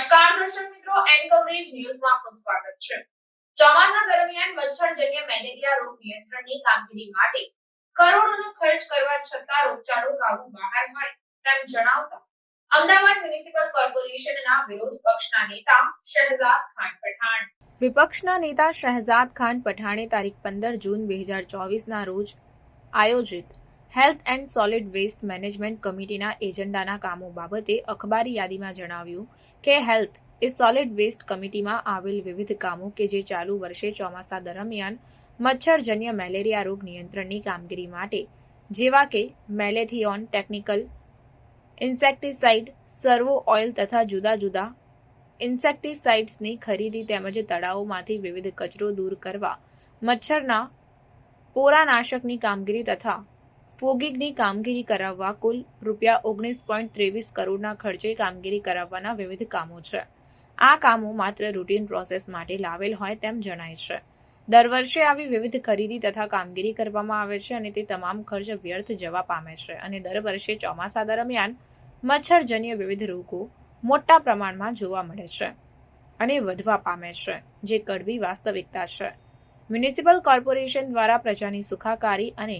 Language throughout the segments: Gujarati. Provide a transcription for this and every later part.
નમસ્કાર દર્શક મિત્રો એન કવરેજ ન્યૂઝમાં આપનું સ્વાગત છે. ચોમાસા દરમિયાન મચ્છરજન્ય મેલેરિયા રોગ નિયંત્રણની કામગીરી માટે કરોડોનો ખર્ચ કરવા છતાં રોગચાળો કાબુ બહાર હોય તેમ જણાવતા અમદાવાદ મ્યુનિસિપલ કોર્પોરેશનના વિરોધ પક્ષના નેતા શહેજાદ ખાન પઠાણ. વિપક્ષના નેતા શહેજાદ ખાન પઠાણે તારીખ પંદર જૂન બે હજાર ચોવીસના રોજ આયોજિત health and solid waste management કમિટીના એજન્ડાના કામો બાબતે અખબારી યાદીમાં જણાવ્યું કે હેલ્થ એ સોલિડ વેસ્ટ કમિટીમાં આવેલ વિવિધ કામો કે જે ચાલુ વર્ષે ચોમાસા દરમિયાન મચ્છરજન્ય મેલેરિયા રોગ નિયંત્રણની કામગીરી માટે, જેવા કે malathion technical, insecticide, servo oil તથા જુદા જુદા ઇન્સેક્ટિસાઇડ્સની ખરીદી તેમજ તળાવોમાંથી વિવિધ કચરો દૂર કરવા, મચ્છરના પોરાનાશકની કામગીરી તથા ફોગિંગની કામગીરી કરાવવા કુલ રૂપિયા ઓગણીસ પોઈન્ટ ત્રેવીસ કરોડના ખર્ચે કામગીરી કરાવવાના વિવિધ કામો છે. આ કામો માત્ર રૂટીન પ્રોસેસ માટે લાવેલ હોય તેમ જણાય છે. દર વર્ષે આવી વિવિધ ખરીદી તથા કામગીરી કરવામાં આવે છે અને તે તમામ ખર્ચ વ્યર્થ જવા પામે છે અને દર વર્ષે ચોમાસા દરમિયાન મચ્છરજન્ય વિવિધ રોગો મોટા પ્રમાણમાં જોવા મળે છે અને વધવા પામે છે, જે કડવી વાસ્તવિકતા છે. મ્યુનિસિપલ કોર્પોરેશન દ્વારા પ્રજાની સુખાકારી અને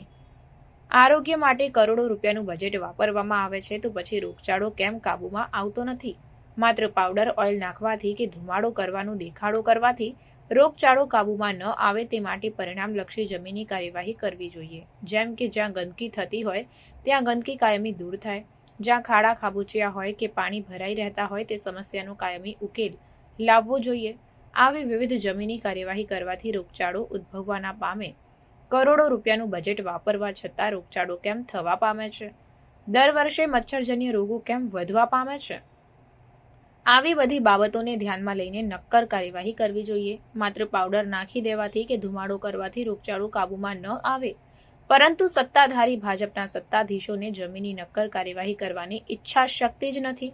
આરોગ્ય માટે કરોડો રૂપિયાનું બજેટ વાપરવામાં આવે છે તો પછી રોગચાળો કેમ કાબૂમાં આવતો નથી? માત્ર પાવડર, ઓઇલ નાખવાથી કે ધુમાડો કરવાનો દેખાડો કરવાથી રોગચાળો કાબૂમાં ન આવે તે માટે પરિણામલક્ષી જમીની કાર્યવાહી કરવી જોઈએ. જેમ કે જ્યાં ગંદકી થતી હોય, ત્યાં ગંદકી કાયમી દૂર થાય. જ્યાં ખાડા ખાબોચિયા હોય કે પાણી ભરાઈ રહેતા હોય તે સમસ્યાનો કાયમી ઉકેલ લાવવો જોઈએ. આવી વિવિધ જમીની કાર્યવાહી કરવાથી રોગચાળો ઉદ્ભવવાના પામે કરોડો રૂપિયાનું બજેટ વાપરવા છતાં રોગચાળો કેમ થવા પામે છે? દર વર્ષે મચ્છરજન્ય રોગો કેમ વધવા પામે છે? આવી બધી બાબતોને ધ્યાનમાં લઈને નક્કર કાર્યવાહી કરવી જોઈએ. માત્ર પાવડર નાખી દેવાથી કે ધુમાડો કરવાથી રોગચાળો કાબૂમાં ન આવે. પરંતુ સત્તાધારી ભાજપના સત્તાધીશોને જમીની નક્કર કાર્યવાહી કરવાની ઈચ્છા શક્તિ જ નથી.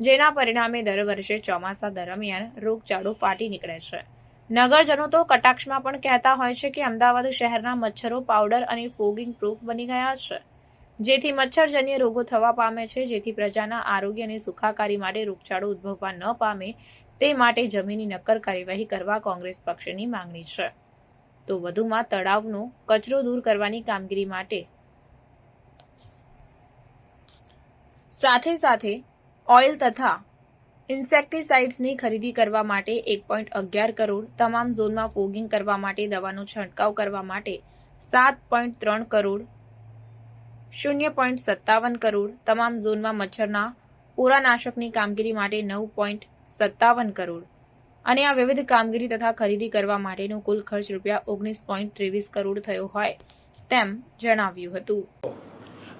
જેના પરિણામે દર વર્ષે ચોમાસા દરમિયાન રોગચાળો ફાટી નીકળે છે. નગરજનો તો કટાક્ષમાં પણ કહેતા હોય છે કે અમદાવાદ શહેરના મચ્છરો પાવડર અને ફોગિંગ પ્રૂફ બની ગયા છે. જેથી મચ્છરજન્ય રોગો થવા પામે છે, જેથી પ્રજાના આરોગ્ય અને સુખાકારી માટે રોગચાળો ઉદ્ભવવા ન પામે તે માટે જમીની નક્કર કાર્યવાહી કરવા કોંગ્રેસ પક્ષની માંગણી છે. તો વધુમાં તળાવનો કચરો દૂર કરવાની કામગીરી માટે સાથે સાથે ઓઇલ તથા ઇન્સેક્ટિસાઇડ્સની ખરીદી કરવા માટે એક પોઈન્ટ અગિયાર કરોડ, તમામ ઝોનમાં ફોગિંગ કરવા માટે, દવાનો છંટકાવ કરવા માટે સાત પોઈન્ટ ત્રણ કરોડ, શૂન્ય પોઈન્ટ સત્તાવન કરોડ, તમામ ઝોનમાં મચ્છરના પૂરાનાશકની કામગીરી માટે નવ પોઈન્ટ સત્તાવન કરોડ. અને આ વિવિધ કામગીરી તથા ખરીદી કરવા માટેનો કુલ ખર્ચ રૂપિયા ઓગણીસ પોઈન્ટ ત્રેવીસ કરોડ થયો હોય, તેમ જણાવ્યું હતું.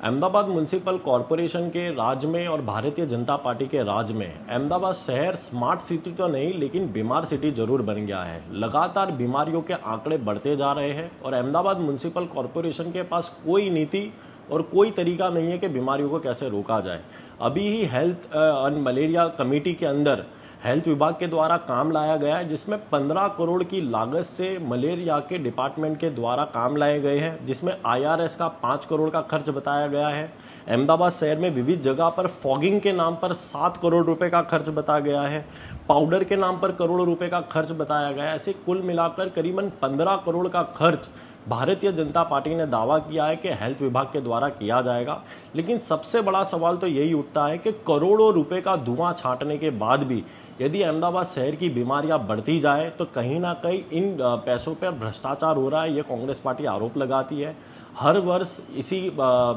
अहमदाबाद म्यूनसिपल कॉरपोरेशन के राज में और भारतीय जनता पार्टी के राज में अहमदाबाद शहर स्मार्ट सिटी तो नहीं, लेकिन बीमार सिटी ज़रूर बन गया है। लगातार बीमारियों के आंकड़े बढ़ते जा रहे हैं और अहमदाबाद म्यूनसिपल कॉरपोरेशन के पास कोई नीति और कोई तरीका नहीं है कि बीमारियों को कैसे रोका जाए। अभी ही हेल्थ एंड मलेरिया कमेटी के अंदर हेल्थ विभाग के द्वारा काम लाया गया है, जिसमें 15 करोड़ की लागत से मलेरिया के डिपार्टमेंट के द्वारा काम लाए गए हैं, जिसमें आईआरएस का 5 करोड़ का खर्च बताया गया है। अहमदाबाद शहर में विविध जगह पर फॉगिंग के नाम पर 7 करोड़ रुपए का खर्च बताया गया है। पाउडर के नाम पर करोड़ रुपए का खर्च बताया गया है। ऐसे कुल मिलाकर करीबन 15 करोड़ का खर्च भारतीय जनता पार्टी ने दावा किया है कि हेल्थ विभाग के द्वारा किया जाएगा, लेकिन सबसे बड़ा सवाल तो यही उठता है कि करोड़ों रुपए का धुआँ छांटने के बाद भी यदि अहमदाबाद शहर की बीमारियाँ बढ़ती जाए तो कहीं ना कहीं इन पैसों पर भ्रष्टाचार हो रहा है, ये कांग्रेस पार्टी आरोप लगाती है। हर वर्ष इसी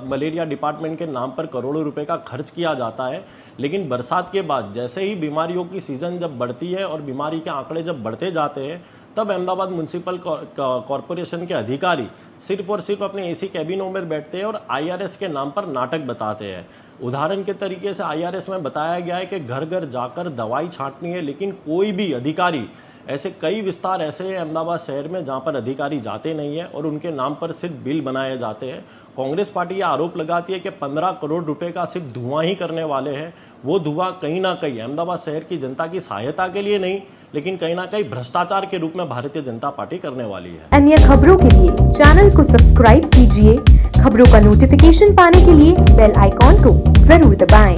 मलेरिया डिपार्टमेंट के नाम पर करोड़ों रुपए का खर्च किया जाता है, लेकिन बरसात के बाद जैसे ही बीमारियों की सीज़न जब बढ़ती है और बीमारी के आंकड़े जब बढ़ते जाते हैं तब अहमदाबाद म्यूनसिपल कॉरपोरेशन के अधिकारी सिर्फ़ और सिर्फ़ अपने एसी कैबिनों में बैठते हैं और आईआरएस के नाम पर नाटक बताते हैं। उदाहरण के तरीके से आईआरएस में बताया गया है कि घर घर जाकर दवाई छांटनी है, लेकिन कोई भी अधिकारी, ऐसे कई विस्तार ऐसे हैं अहमदाबाद शहर में जहाँ पर अधिकारी जाते नहीं है और उनके नाम पर सिर्फ़ बिल बनाए जाते हैं। कांग्रेस पार्टी ये आरोप लगाती है कि 15 करोड़ रुपए का सिर्फ़ धुआँ ही करने वाले हैं। वो धुआँ कहीं ना कहीं अहमदाबाद शहर की जनता की सहायता के लिए नहीं लेकिन कहीं ना कहीं भ्रष्टाचार के रूप में भारतीय जनता पार्टी करने वाली है अन्य खबरों के लिए चैनल को सब्सक्राइब कीजिए खबरों का नोटिफिकेशन पाने के लिए बेल आइकॉन को ज़रूर दबाएँ।